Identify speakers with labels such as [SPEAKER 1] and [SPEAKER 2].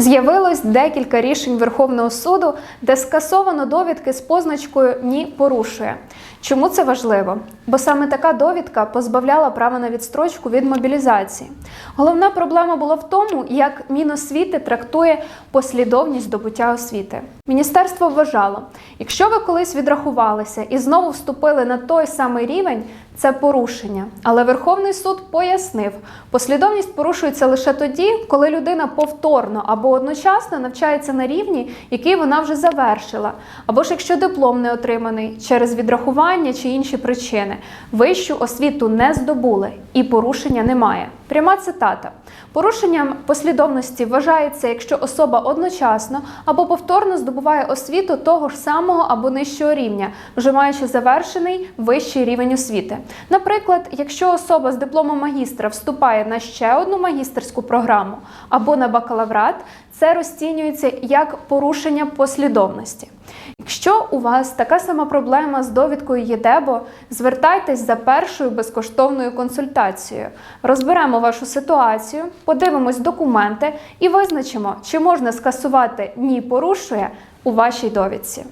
[SPEAKER 1] З'явилось декілька рішень Верховного суду, де скасовано довідки з позначкою Ні порушує. Чому це важливо? Бо саме така довідка позбавляла права на відстрочку від мобілізації. Головна проблема була в тому, як Міносвіти трактує послідовність здобуття освіти. Міністерство вважало, якщо ви колись відрахувалися і знову вступили на той самий рівень, це порушення. Але Верховний суд пояснив, послідовність порушується лише тоді, коли людина повторно або одночасно навчається на рівні, який вона вже завершила, або ж якщо диплом не отриманий через відрахування чи інші причини, вищу освіту не здобули і порушення немає. Пряма цитата: порушенням послідовності вважається, якщо особа одночасно або повторно здобуває освіту того ж самого або нижчого рівня, вже маючи завершений вищий рівень освіти. Наприклад, якщо особа з дипломом магістра вступає на ще одну магістерську програму або на бакалаврат, це розцінюється як порушення послідовності. Якщо у вас така сама проблема з довідкою ЄДЕБО, звертайтесь за першою безкоштовною консультацією. Розберемо вашу ситуацію, подивимось документи і визначимо, чи можна скасувати ні порушує у вашій довідці.